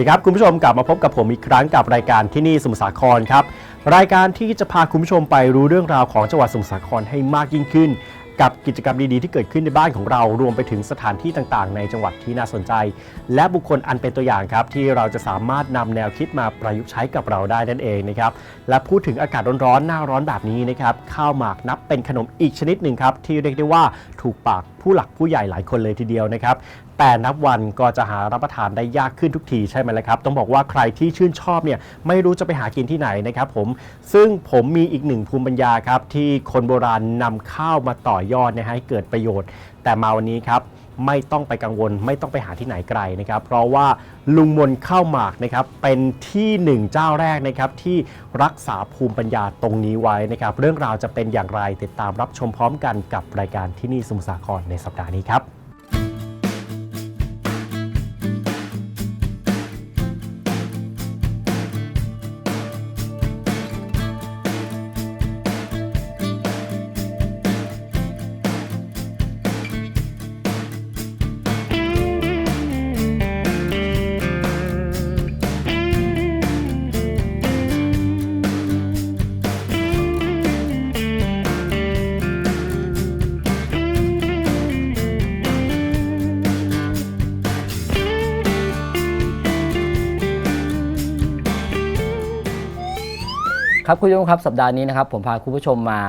สวัสดีครับ คุณผู้ชมกลับมาพบกับผมอีกครั้งกับรายการที่นี่สมุทรสาครครับ รายการที่จะพาคุณผู้ชมไปรู้เรื่องราวของจังหวัดสมุทรสาครให้มากยิ่งขึ้น กับกิจกรรมดีๆที่เกิดขึ้นในบ้านของเรารวมไปถึงสถานที่ต่างๆ ในจังหวัดที่น่าสนใจ และบุคคลอันเป็นตัวอย่างครับ ที่เราจะสามารถนำแนวคิดมาประยุกต์ใช้กับเราได้นั่นเองนะครับและพูดถึงอากาศร้อนๆหน้าร้อนแบบนี้นะครับข้าวหมากนับเป็นขนมอีกชนิดหนึ่งครับที่เรียกได้ว่าถูกปากผู้หลักผู้ใหญ่หลายคนเลยทีเดียวนะครับ แต่นับวันก็จะหารับประทานได้ยากขึ้นทุกทีใช่ไหมล่ะครับ ต้องบอกว่าใครที่ชื่นชอบเนี่ยไม่รู้จะไปหากินที่ไหนนะครับผม ซึ่งผมมีอีกหนึ่งภูมิปัญญาครับ ที่คนโบราณนำข้าวมาต่อยอดนะฮะให้เกิดประโยชน์ แต่มาวันนี้ครับไม่ต้องไปกังวล ไม่ต้องไปหาที่ไหนไกลนะครับ เพราะว่าลุงมนข้าวหมากนะครับเป็นที่หนึ่งเจ้าแรกนะครับที่รักษาภูมิปัญญาตรงนี้ไว้นะครับ เรื่องราวจะเป็นอย่างไรติดตามรับชมพร้อมกันกับรายการที่นี่สมุทรสาครในสัปดาห์นี้ครับ ครับคุณผู้ชมครับสัปดาห์นี้นะครับผมพาคุณผู้ชมมา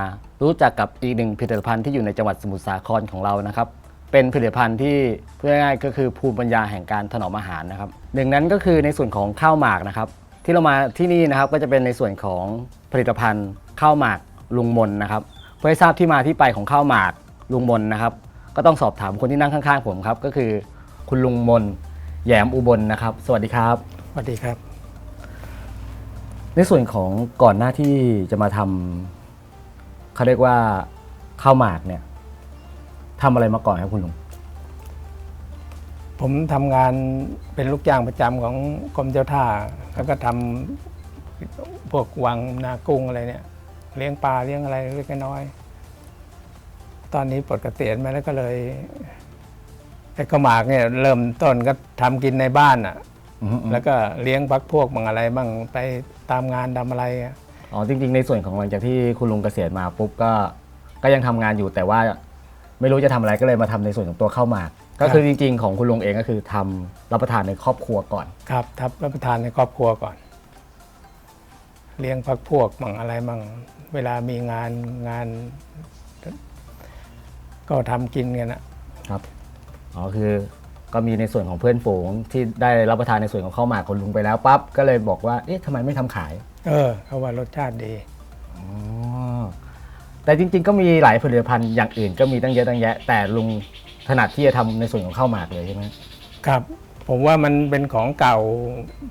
รู้จักกับอีกหนึ่งผลิตภัณฑ์ที่อยู่ในจังหวัดสมุทรสาครของเรานะครับ เป็นผลิตภัณฑ์ที่พูดง่ายๆก็คือภูมิปัญญาแห่งการถนอมอาหารนะครับหนึ่งนั้นก็คือในส่วนของข้าวหมากนะครับ ที่เรามาที่นี่นะครับก็จะเป็นในส่วนของผลิตภัณฑ์ข้าวหมากลุงมนนะครับเพื่อให้ทราบที่มาที่ไปของข้าวหมากลุงมนนะครับ ก็ต้องสอบถามคนที่นั่งข้างๆผมครับก็คือ คุณลุงมนแยมอุบลนะครับ สวัสดีครับ สวัสดีครับ ในส่วนของก่อนหน้าที่จะมาทำเขาเรียกว่าข้าวหมากเนี่ยทำอะไรมาก่อนครับคุณลุงผมทำงานเป็นลูกจ้างประจำของกรมเจ้าท่า แล้วก็ทำพวกวังนากุ้งอะไรเนี่ย เลี้ยงปลาเลี้ยงอะไรเล็กน้อย ตอนนี้ปลดเกษียณมาแล้วก็เลยไอ้ข้าวหมากเนี่ยเริ่มต้นก็ทำกินในบ้านอะ แล้วก็เลี้ยงพักพวกบางอะไรบ้างไปตามงานทำอะไรอะอ๋อจริง ๆ ในส่วนของหลังจากที่คุณลุงเกษียณมาปุ๊บก็ก็ยังทำงานอยู่แต่ว่าไม่รู้จะทำอะไรก็เลยมาทำในส่วนของตัวข้าวหมาก ก็คือจริง ๆ ของคุณลุงเองก็คือทำรับประทานในครอบครัวก่อน ครับทับรับประทานในครอบครัวก่อน เลี้ยงพักพวกมั่งอะไรมั่งเวลามีงานงาน ก็ทำกินกันนะครับอ๋อคือ ก็มีในส่วนของเพื่อนฝูงที่ได้รับประทานในส่วนของข้าวหมากคุณลุงไปแล้วปั๊บก็เลยบอกว่าเอ๊ะทำไมไม่ทำขาย เออเขาว่ารสชาติดี อ๋อแต่จริงๆ ก็มีหลายผลิตภัณฑ์อย่างอื่นก็มีตั้งเยอะตั้งแยะ แต่ลุงถนัดที่จะทำในส่วนของข้าวหมากเลยใช่ไหมครับ ผมว่ามันเป็นของเก่า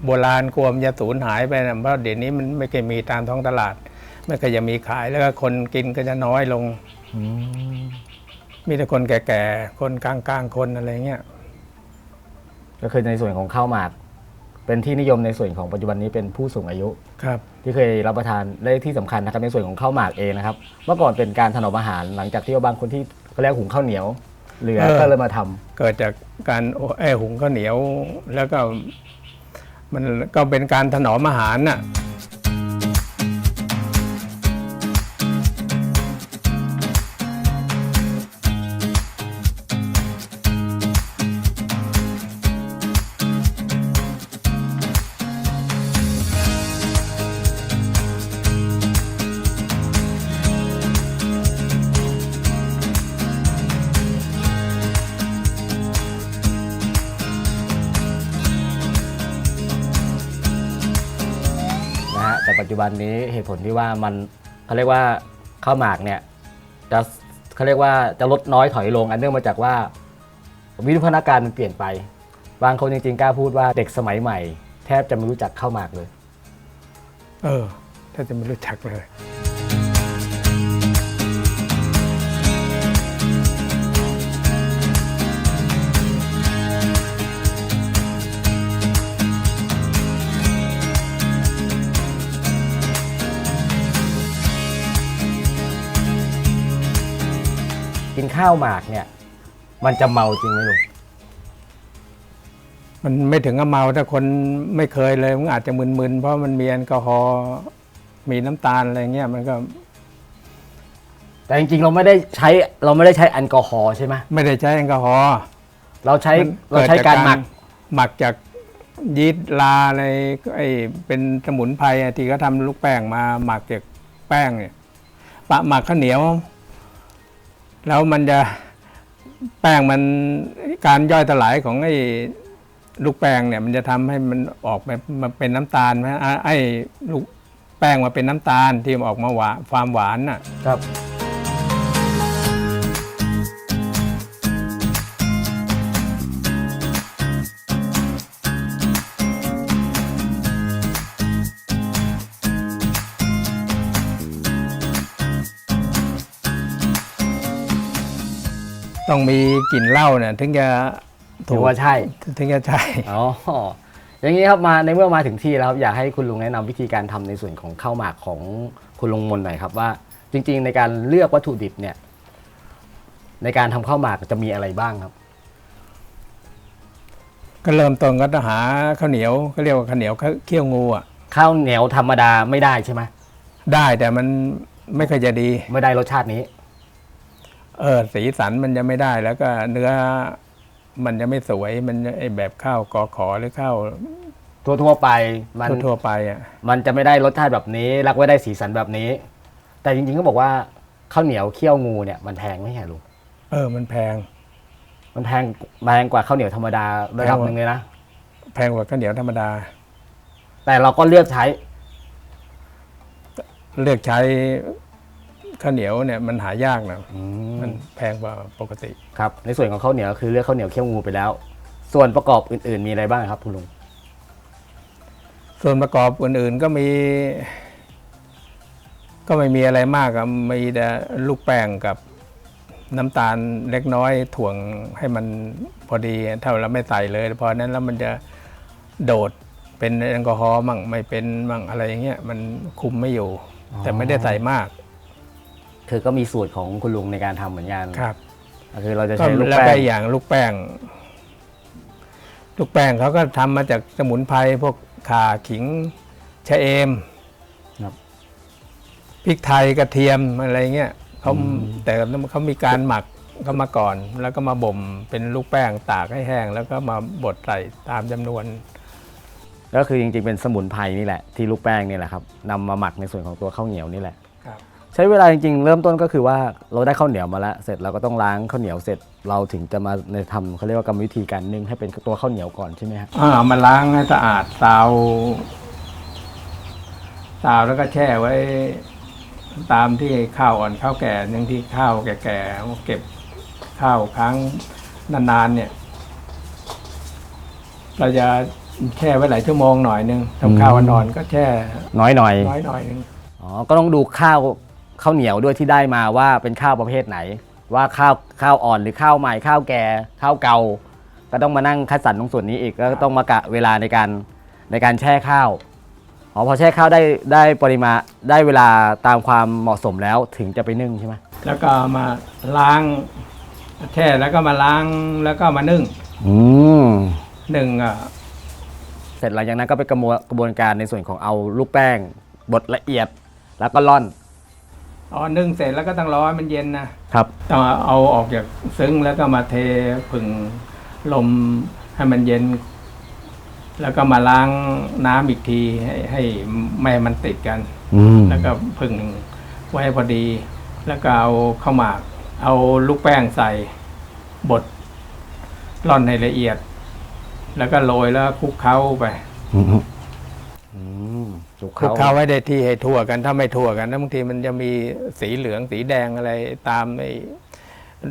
โบราณกลัวมนจะสูญหายไปนะเพราะเดี๋ยวนี้มันไม่เคยมีตามท้องตลาด ไม่เคยจะมีขายแล้วก็คนกินก็จะน้อยลง อืมมีแต่คนแก่ๆ คนกลางๆ คนอะไรเงี้ย ก็คือในส่วนของข้าวหมาก เป็นที่นิยมในส่วนของปัจจุบันนี้เป็นผู้สูงอายุ ครับ ที่เคยรับประทานและที่สำคัญนะครับในส่วนของข้าวหมากเองนะครับ เมื่อก่อนเป็นการถนอมอาหารหลังจากที่ว่าบางคนที่เขาเรียกหุงข้าวเหนียวเหลือเออ ก็เลยมาทำเกิดจากการไอ้หุงข้าวเหนียว แล้วก็มันก็เป็นการถนอมอาหารน่ะนะ บันนี้เหตุผลที่ว่ามันเขาเรียกว่าข้าวหมากเนี่ยจะเขาเรียกว่าจะลดน้อยถอยลง อันเนื่องมาจากว่า วิวัฒนาการมันเปลี่ยนไป บางคนจริงๆกล้าพูดว่าเด็กสมัยใหม่ แทบจะไม่รู้จักข้าวหมากเลย เออ ถ้าจะไม่รู้จักเลย กินข้าวหมากเนี่ย มันจะเมาจริงไหมลุงมันไม่ถึงกับเมาถ้าคนไม่เคยเลยมันอาจจะมึนๆเพราะมันมีแอลกอฮอล์มีน้ำตาลอะไรเงี้ยมันก็แต่จริงๆเราไม่ได้ใช้เราไม่ได้ใช้แอลกอฮอล์ใช่ไหมไม่ได้ใช้แอลกอฮอล์ เราใช้มันเราใช้การหมัก หมักจากยีสต์ลาอะไรไอ้เป็นสมุนไพรอะที่เขาทำลูกแป้งมาหมักจากแป้งเนี่ยปะหมักข้าวเหนียว แล้วมันจะแป้งมันการย่อยสลายของไอ้ลูกแป้งเนี่ยมันจะทำให้มันออกมามาเป็นน้ำตาลไหมอะไอ้ลูกแป้งมาเป็นน้ำตาลที่มันออกมาหวานความหวานน่ะครับ ต้องมีกลิ่นเหล้าเนี่ยถึงจะถือว่าใช่ ถึงจะใช่อ๋ออย่างนี้ครับมาในเมื่อมาถึงที่แล้วครับอยากให้คุณลุงแนะนำวิธีการทำในส่วนของข้าวหมากของคุณลุงมนหน่อยครับว่า จริง ๆ ในการเลือกวัตถุดิบเนี่ย ในการทำข้าวหมากจะมีอะไรบ้างครับ ก็เริ่มต้นก็ต้องหาข้าวเหนียวเขาเรียกว่าข้าวเหนียวเคี่ยวงูอะข้าวเหนียวธรรมดาไม่ได้ใช่ไหมได้แต่มันไม่ค่อยจะดี ไม่ได้รสชาตินี้ เออสีสันมันจะไม่ได้แล้วก็เนื้อมันจะไม่สวยมันไอแบบข้าวกอขอหรือข้าวทั่วๆไปมันทั่วๆไปอะ มันจะไม่ได้รสชาติแบบนี้แล้วก็ไม่ได้สีสันแบบนี้ แต่จริงๆก็บอกว่าข้าวเหนียวเคี่ยวงูเนี่ยมันแพงไม่ใช่ลุงเออ มันแพง มันแพงแพงกว่าข้าวเหนียวธรรมดาระดับหนึ่งเลยนะแพงกว่าข้าวเหนียวธรรมดา แต่เราก็เลือกใช้ เลือกใช้ ข้าวเหนียวเนี่ยมันหายากนะมันแพงกว่าปกติ ครับ ในส่วนของข้าวเหนียวคือเลือกข้าวเหนียวเคี่ยวงูไปแล้ว ส่วนประกอบอื่น ๆ มีอะไรบ้างครับคุณลุงส่วนประกอบอื่น ๆก็มี ก็ไม่มีอะไรมากอะมีแต่ลูกแป้งกับน้ำตาลเล็กน้อยถ่วงให้มันพอดีเท่าเราไม่ใส่เลยพอนั้นแล้วมันจะโดดเป็นแอลกอฮอล์มั่งไม่เป็นมั่งอะไรอย่างเงี้ยมันคุมไม่อยู่ แต่ไม่ได้ใส่มาก คือก็มีสูตรของคุณลุงในการทำเหมือนกันครับก็คือเราจะก็ใช้ลูกแล้วแป้ก็งอย่างลูกแป้ง ลูกแป้งเขาก็ทำมาจากสมุนไพรพวกข่าขิงชะเอมครับ พริกไทยกระเทียมอะไรเงี้ยเขาแต่เขามีการหมักเขามาก่อน แล้วก็มาบ่มเป็นลูกแป้งตากให้แห้ง แล้วก็มาบดใส่ตามจำนวน ก็คือจริงๆเป็นสมุนไพรนี่แหละที่ลูกแป้งนี่แหละครับนำมาหมักในส่วนของตัวข้าวเหนียวนี่แหละครับ ใช้เวลาจริงๆ เริ่มต้นก็คือว่าเราได้ข้าวเหนียวมาแล้ว เสร็จเราก็ต้องล้างข้าวเหนียวเสร็จเราถึงจะมาในทำเขาเรียกว่ากรรมวิธีการนึ่งให้เป็นตัวข้าวเหนียวก่อนใช่ไหมครับอ่าเอามาล้างให้สะอาดซาวซาวแล้วก็แช่ไว้ ตามที่ข้าวอ่อนข้าวแก่อย่างที่ข้าวแก่ๆเก็บข้าวค้างนานๆเนี่ย เราจะแช่ไว้หลายชั่วโมงหน่อยนึงทำข้าวอ่อนๆก็แช่น้อยหน่อยน้อยหน่อยนึงอ๋อก็ต้องดูข้าว ข้าวเหนียวด้วยที่ได้มาว่าเป็นข้าวประเภทไหน ว่าข้าวข้าวอ่อนหรือข้าวใหม่ข้าวแก่ข้าวเก่า ก็ต้องมานั่งคัดสรรตรงส่วนนี้อีกก็ต้องมากะเวลาในการในการแช่ข้าวอ๋อพอแช่ข้าวได้ได้ปริมาณได้เวลาตามความเหมาะสมแล้วถึงจะไปนึ่งใช่ไหมแล้วก็เอามาล้างแช่แล้วก็มาล้างแล้วก็มานึ่งอืมนึ่งอะเสร็จหลังจากนั้นก็ไปกระบวนกระบวนการในส่วนของเอาลูกแป้งบดละเอียดแล้วก็ร่อน อ๋อนึ่งเสร็จแล้วก็ต้องรอให้มันเย็นนะครับต้องเอาออกจากซึ้งแล้วก็มาเทผึ่งลมให้มันเย็น แล้วก็มาล้างน้ำอีกทีให้ให้ไม่ให้มันติดกันอืมแล้วก็ผึ่งไว้พอดี แล้วก็เอาข้าวหมาก เอาลูกแป้งใส่บดร่อนให้ละเอียด แล้วก็โรยแล้วคลุกเคล้าไปอืมอืม คลุกคลุกเคเคล้าล้าไว้ได้ที่ให้ทั่วกัน ถ้าไม่ทั่วกันนะบางทีมันจะมีสีเหลืองสีแดงอะไรตามไอ้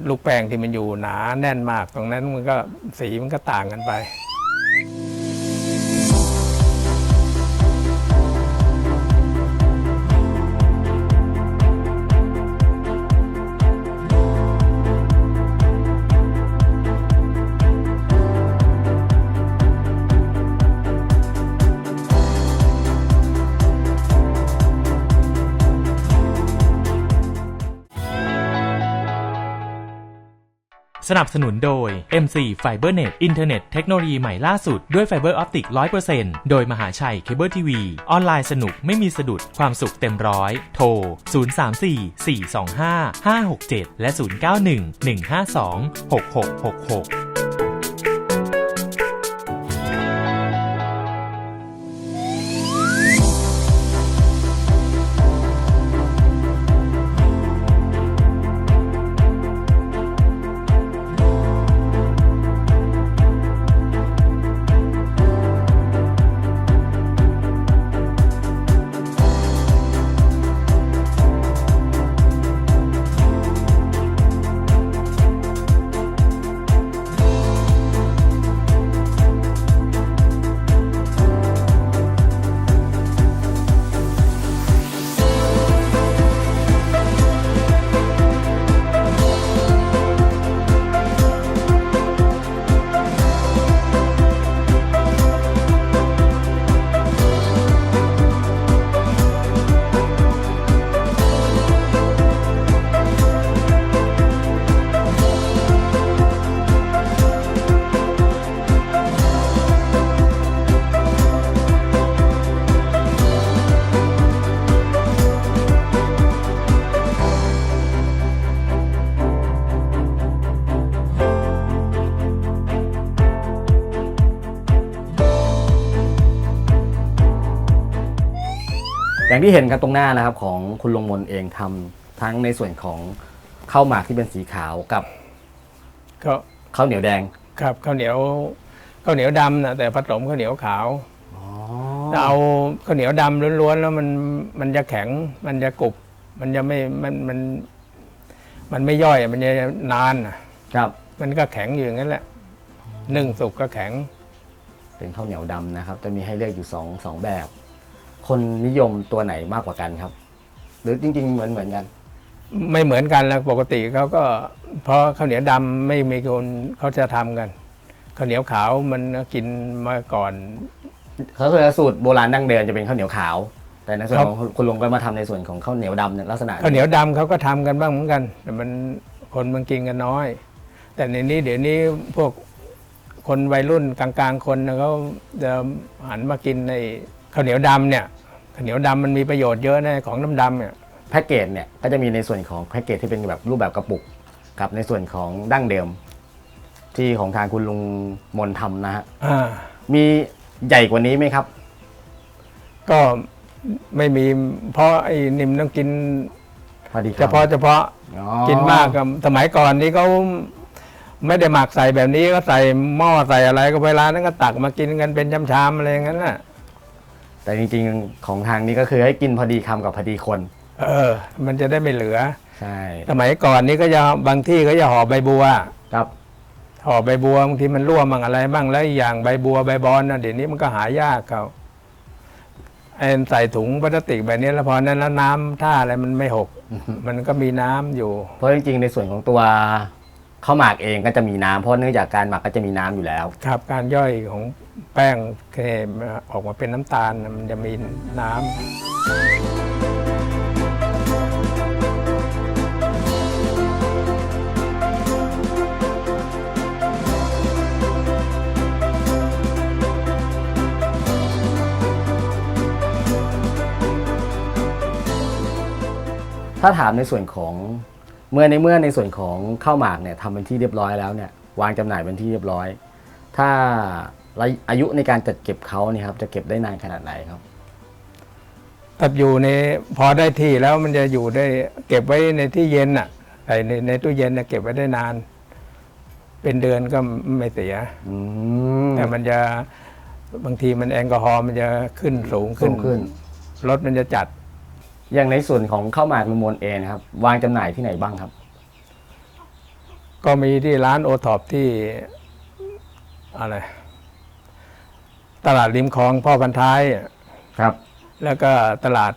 ลูกแป้งที่มันอยู่หนาแน่นมากตรงนั้นมันก็สีมันก็ต่างกันไป สนับสนุนโดย MC FiberNet อินเทอร์เน็ตเทคโนโลยีใหม่ล่าสุดด้วยไฟเบอร์ออปติก100%โดยมหาชัยเคเบิลทีวีออนไลน์สนุกไม่มีสะดุดความสุขเต็มร้อย โทร 034 425 567 และ 091 152 6666 อย่างที่เห็นกันตรงหน้านะครับของคุณลุงมนเองทำทั้งในส่วนของข้าวหมากที่เป็นสีขาวกับก็ข้าวเหนียวแดงครับข้าวเหนียวข้าวเหนียวดำนะแต่ผสมข้าวเหนียวขาวถ้าเอาข้าวเหนียวดำล้วนๆแล้วมันมันจะแข็ง มันจะกรุบมันจะไม่มันมัน มันไม่ย่อยมันจะนานน่ะครับ มันก็แข็งอยู่อย่างนั้นแหละนึ่งสุกก็แข็ง เป็นข้าวเหนียวดำนะครับ จะมีให้เลือกอยู่สองสองแบบ คนนิยมตัวไหนมากกว่ากันครับ หรือจริง ๆ เหมือนเหมือนกัน ไม่เหมือนกันแล้วปกติเขาก็เพราะข้าวเหนียวดำไม่มีคนเขาจะทำกันข้าวเหนียวขาวมันกินมาก่อนเขาคือสูตรโบราณดั้งเดิมจะเป็นข้าวเหนียวขาว แต่ในส่วนครับของคุณลุงก็มาทำในส่วนของข้าวเหนียวดำเนี่ยลักษณะข้าวเหนียวดำเขาก็ทำกันบ้างเหมือนกัน แต่มันคนมันกินกันน้อย แต่ในนี้เดี๋ยวนี้พวกคนวัยรุ่นกลางๆ คนน่ะเขาจะหันมากินใน ข้าวเหนียวดำเนี่ยข้าวเหนียวดำมันมีประโยชน์เยอะนะของน้ำดำเนี่ยแพ็กเกจเนี่ยก็จะมีในส่วนของแพ็กเกจที่เป็นแบบรูปแบบกระปุกกับในส่วนของดั้งเดิม ที่ของทางคุณลุงมนทำนะฮะอ่ามีใหญ่กว่านี้ไหมครับ ก็ไม่มีเพราะไอ้นิมต้องกินพอดีคเฉรับพาะเฉพาะอ๋อกินมากกับสมัยก่อนนี้เขาไม่ได้หมักใส่แบบนี้ก็ใส่หม้อใส่อะไรก็เวลานั้นก็ตักมากินกันเป็นชามๆอะไรอย่างนั้นน่ะ แต่จริงๆของทางนี้ก็คือให้กินพอดีคำกับพอดีคนเออ มันจะได้ไม่เหลือ ใช่สมัยก่อนนี้ก็จะบางที่ก็จะห่อใบบัวครับ ห่อใบบัวบางทีมันร่วงบ้างอะไรบ้างแล้วอีกอย่างใบบัวใบบอนนะเดี๋ยวนี้มันก็หายากเขาไอ้ใส่ถุงพลาสติกแบบนี้แล้วพอนั้นแล้วน้ำท่าอะไรมันไม่หก มันก็มีน้ำอยู่ เพราะจริงๆในส่วนของตัว ข้าวหมากเองก็จะมีน้ำเพราะเนื่องจากการหมักก็จะมีน้ำอยู่แล้ว ครับการย่อยของแป้งเคมออกมาเป็นน้ำตาลน่ะมันจะมีน้ำ ถ้าถามในส่วนของ เมื่อในเมื่อในส่วนของข้าวหมากเนี่ยทำเป็นที่เรียบร้อยแล้วเนี่ยวางจำหน่ายเป็นที่เรียบร้อย ถ้าอายุในการจัดเก็บเขาเนี่ยครับจะเก็บได้นานขนาดไหนครับถ้าอยู่ในพอได้ที่แล้วมันจะอยู่ได้เก็บไว้ในที่เย็นอะใส่ในในตู้เย็นน่ะเก็บไว้ได้นาน เป็นเดือนก็ไม่เสียอืมแต่มันจะบางทีมันแอลกอฮอล์มันจะขึ้นสูงขึ้นสูงขึ้นรสมันจะจัด อย่างในส่วนของข้าวหมากลุงมนเองนะครับ วางจำหน่ายที่ไหนบ้างครับ ก็มีที่ร้านโอท็อปที่อะไร ตลาดริมคลองพ่อพันท้ายอะครับ แล้วก็ตลาด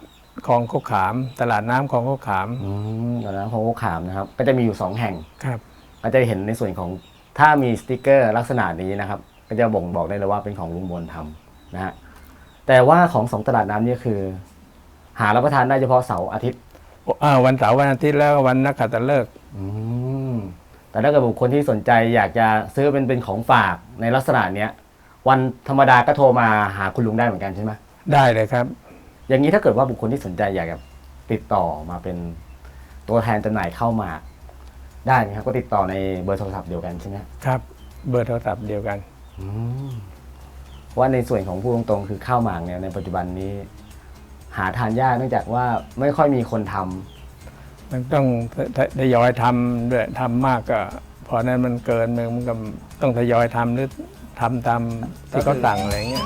คลองโคกขาม ตลาดน้ำคลองโคกขามอืมตอนนั้นของโอขามนะครับ ก็จะมีอยู่สองแห่งครับ ก็จะเห็นในส่วนของถ้ามีสติกเกอร์ลักษณะนี้นะครับ ก็จะบ่งบอกได้เลยว่าเป็นของลุงมนทำนะฮะแต่ว่าของสองตลาดน้ำเนี่ยคือ หารับประทานได้เฉพาะเสาร์อาทิตย์อ่าวันเสาร์วันอาทิตย์แล้วก็วันนักขัตฤกษ์อืมแต่ถ้าเกิดบุคคลที่สนใจอยากจะซื้อเป็นเป็นของฝากในลักษณะเนี้ยวันธรรมดาก็โทรมาหาคุณลุงได้เหมือนกันใช่ไหมได้เลยครับ อย่างนี้ถ้าเกิดว่าบุคคลที่สนใจอยากจะติดต่อมาเป็นตัวแทนจำหน่ายเข้าวหมากได้ไหมครับก็ติดต่อในเบอร์โทรศัพท์เดียวกันใช่ไหมครับ เบอร์โทรศัพท์เดียวกันว่าในส่วนของผู้ตรงๆคือข้าวหมากเนี่ยในปัจจุบันนี้ หาทานยากเนื่องจากว่าไม่ค่อยมีคนทำมันต้องทยอยทำด้วยทำมากก็พอนั้นมันเกินมันก็ต้องทยอยทำหรือทำตามที่เขาสั่งอะไรเงี้ย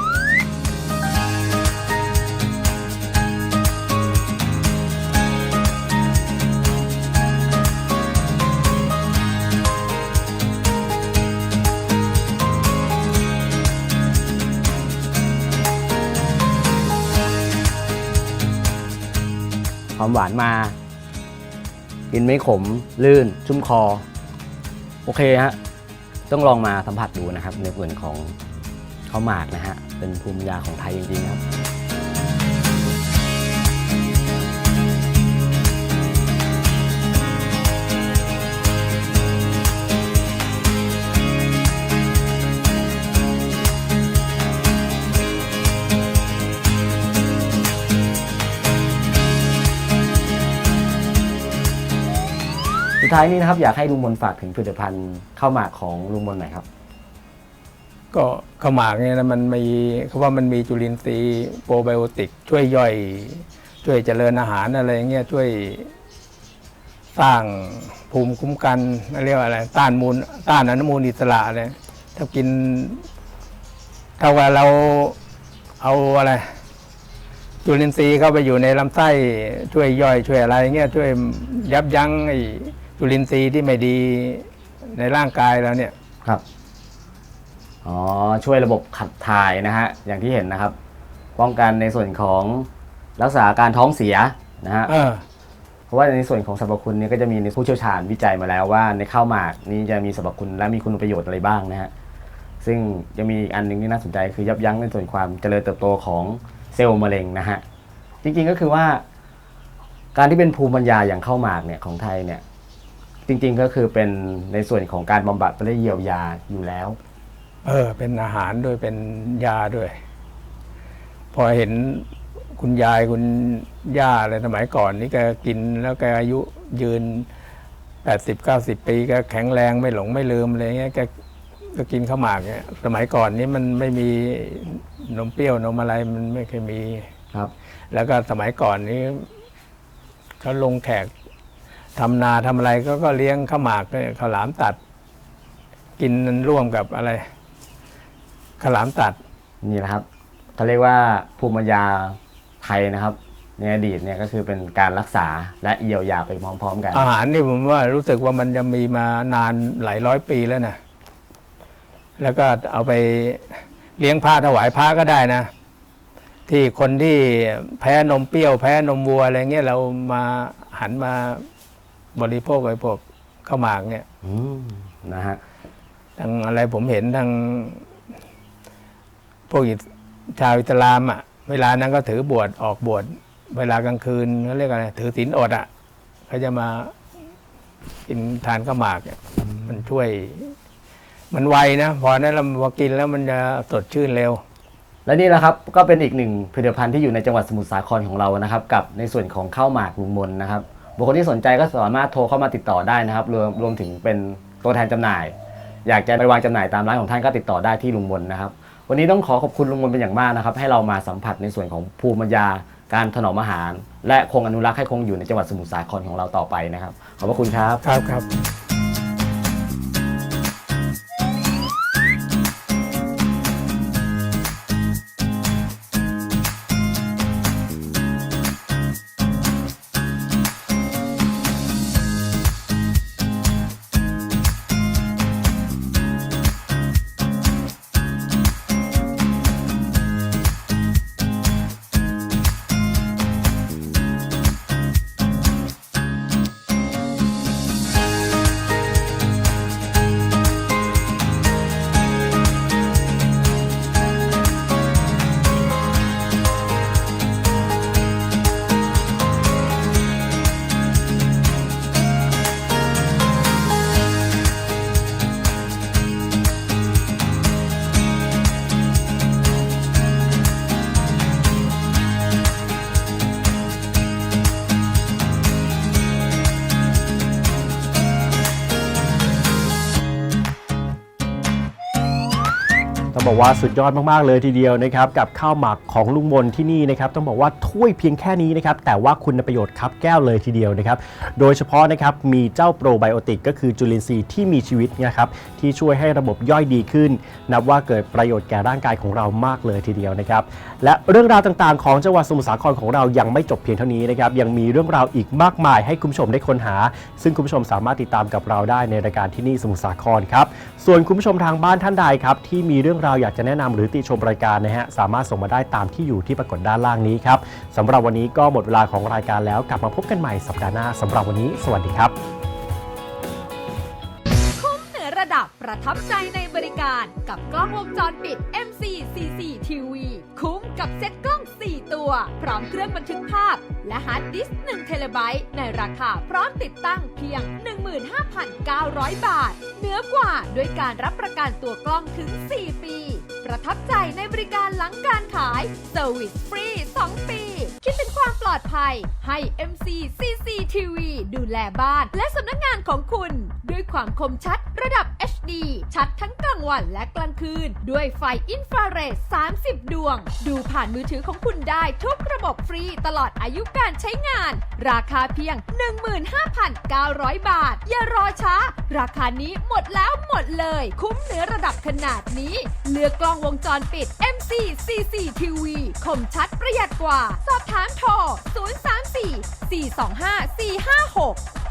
ความหวานมา กินไม่ขม ลื่น ชุ่มคอ โอเคฮะ ต้องลองมาสัมผัสดูนะครับ ในส่วนของข้าวหมากนะฮะ เป็นภูมิยาของไทยจริงๆครับ สุดท้ายนี้นะครับอยากให้ลุงมนฝากถึงผลิตภัณฑ์ข้าวหมากของลุงมนหน่อยครับ ก็ข้าวหมากเนี่ยนะมันมีเขาว่ามันมีจุลินทรีย์โปรไบโอติก ช่วยย่อย ช่วยเจริญอาหารอะไรเงี้ยช่วยสร้างภูมิคุ้มกันเรียกว่าอะไรต้านมูลต้านอนุมูลอิสระอะไรถ้ากินถ้าว่าเราเอาอะไรจุลินทรีย์เข้าไปอยู่ในลำไส้ช่วยย่อยช่วยอะไรเงี้ยช่วยยับยั้งไอ จุลินทรีย์ที่ไม่ดีในร่างกายเราเนี่ย ครับ อ๋อ ช่วยระบบขับถ่ายนะฮะ อย่างที่เห็นนะครับ ป้องกันในส่วนของรักษาการท้องเสียนะฮะ เออ เพราะว่าในส่วนของสรรพคุณเนี่ยก็จะมีในผู้เชี่ยวชาญวิจัยมาแล้วว่าในข้าวหมากนี้จะมีสรรพคุณและมีคุณประโยชน์อะไรบ้างนะฮะ ซึ่งยังมีอีกอันหนึงที่น่าสนใจคือยับยั้งในส่วนความเจริญเติบโตของเซลล์มะเร็งนะฮะ จริงๆก็คือว่า การที่เป็นภูมิปัญญาอย่างข้าวหมากเนี่ยของไทยเนี่ย จริงๆก็คือเป็นในส่วนของการบำบัดและเยียวยาอยู่แล้ว เออ เป็นอาหารด้วยเป็นยาด้วย พอเห็นคุณยายคุณย่าอะไรสมัยก่อน นี่แกกินแล้วแกอายุยืนแปดสิบเก้าสิบปีแกแข็งแรงไม่หลงไม่ลืมอะไรเงี้ยแกก็กินข้าวหมากเนี่ยสมัยก่อนนี้มันไม่มีนมเปรี้ยวนมอะไรมันไม่เคยมีครับ แล้วก็สมัยก่อนนี้เขาลงแขก ทำนาทำอะไรก็ก็เลี้ยงข้าวหมากเนี่ยข้าวหลามตัด กินร่วมกับอะไรข้าวหลามตัดนี่แหละครับเขาเรียกว่าภูมิปัญญาไทยนะครับ ในอดีตเนี่ยก็คือเป็นการรักษาและเยียวยาไปพร้อม ๆ กัน อาหารนี่ผมว่ารู้สึกว่ามันจะมีมานานหลายร้อยปีแล้วนะแล้วก็เอาไปเลี้ยงพระถวายพระก็ได้นะ ที่คนที่แพ้นมเปรี้ยวแพ้นมวัวอะไรเงี้ยเรามาหันมา บริโภคไอ้พวกข้าวหมากเนี่ยอืมนะฮะทางอะไรผมเห็นทางพวกอิสชาวอิสลามอะ เวลานั้นก็ถือบวชออกบวชเวลากลางคืนเขาเรียกอะไรถือศีลอดอะเขาจะมากินทานข้าวหมากเนี่ยมันช่วย มันไวนะพอนั้นเราพอกินแล้วมันจะสดชื่นเร็ว และนี่แหละครับก็เป็นอีกหนึ่งผลิตภัณฑ์ที่อยู่ในจังหวัดสมุทรสาครของเรานะครับ กับในส่วนของข้าวหมากลุงมนนะครับ บุคคลที่สนใจก็สามารถโทรเข้ามาติดต่อได้นะครับรวมรวมถึงเป็นตัวแทนจำหน่าย อยากจะไปวางจำหน่ายตามร้านของท่านก็ติดต่อได้ที่ลุงมนนะครับ วันนี้ต้องขอขอบคุณลุงมนเป็นอย่างมากนะครับ ให้เรามาสัมผัสในส่วนของภูมิปัญญา การถนอมอาหาร และคงอนุรักษ์ให้คงอยู่ในจังหวัดสมุทรสาครของเราต่อไปนะครับ ขอบพระคุณครับครับครับ บอกว่าสุดยอดมากๆเลยทีเดียวนะครับกับข้าวหมักของลุงมนที่นี่นะครับต้องบอกว่าถ้วยเพียงแค่นี้นะครับแต่ว่าคุณประโยชน์ครับแก้วเลยทีเดียวนะครับโดยเฉพาะนะครับมีเจ้าโปรไบโอติกก็คือจุลินทรีย์ที่มีชีวิตนะครับที่ช่วยให้ระบบย่อยดีขึ้น นับว่าเกิดประโยชน์แก่ร่างกายของเรามากเลยทีเดียวนะครับและเรื่องราวต่างๆ ของจังหวัดสมุทรสาครของเรายังไม่จบเพียงเท่านี้นะครับยังมีเรื่องราวอีกมากมายให้คุณผู้ชมได้ค้นหา ซึ่งคุณผู้ชมสามารถติดตามกับเราได้ในรายการที่นี่สมุทรสาครครับส่วนคุณผู้ชมทางบ้านท่านใดครับที่มีเรื่องราวอยากจะแนะนำหรือติชมรายการนะฮะสามารถส่งมาได้ตามที่อยู่ที่ปรากฏด้านล่างนี้ครับสำหรับวันนี้ก็หมดเวลาของรายการแล้วกลับมาพบกันใหม่สัปดาห์หน้าสำหรับวันนี้ สวัสดีครับคุ้มเหนือระดับประทับใจในบริการกับกล้องวงจรปิด MCCC TV คุ้ม กับเซ็ตกล้อง 4 ตัว พร้อมเครื่องบันทึกภาพ และฮาร์ดดิสก์1เทเลไบต์ในราคาพร้อมติดตั้งเพียง 15,900 บาท เหนือกว่าด้วยการรับประกันตัวกล้องถึง 4 ปี ประทับใจในบริการหลังการขายเซอร์วิสฟรี 2 ปี คิดถึงความปลอดภัย ให้ MC CCTV ดูแลบ้าน และสำนักงานของคุณ ด้วยความคมชัดระดับ HD ชัดทั้งกลางวันและกลางคืน ด้วยไฟอินฟราเรด 30 ดวง ดูผ่านมือถือของคุณได้ทุกระบบฟรีตลอดอายุการใช้งาน ราคาเพียง 15,900 บาท อย่ารอช้า ราคานี้หมดแล้วหมดเลย คุ้มเหนือระดับขนาดนี้ เลือกกล้องวงจรปิด MC CCTV คมชัดประหยัดกว่าสอบถามามโทร 034 425 456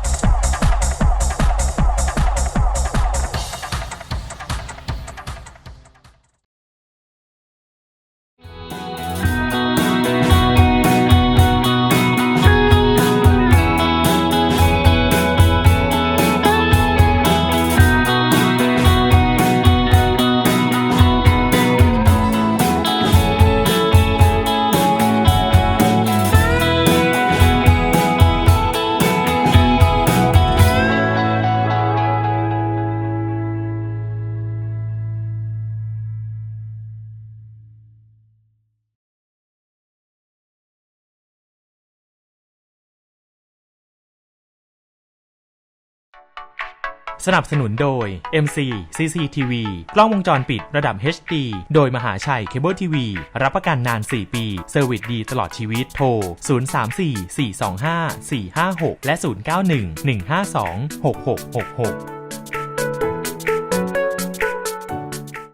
สนับสนุนโดย MC CCTV กล้องวงจรปิดระดับ HD โดยมหาชัยเคเบิลทีวีรับประกันนาน 4 ปี เซอร์วิสดีตลอดชีวิตโทร 034 425 456 และ 091 152 6666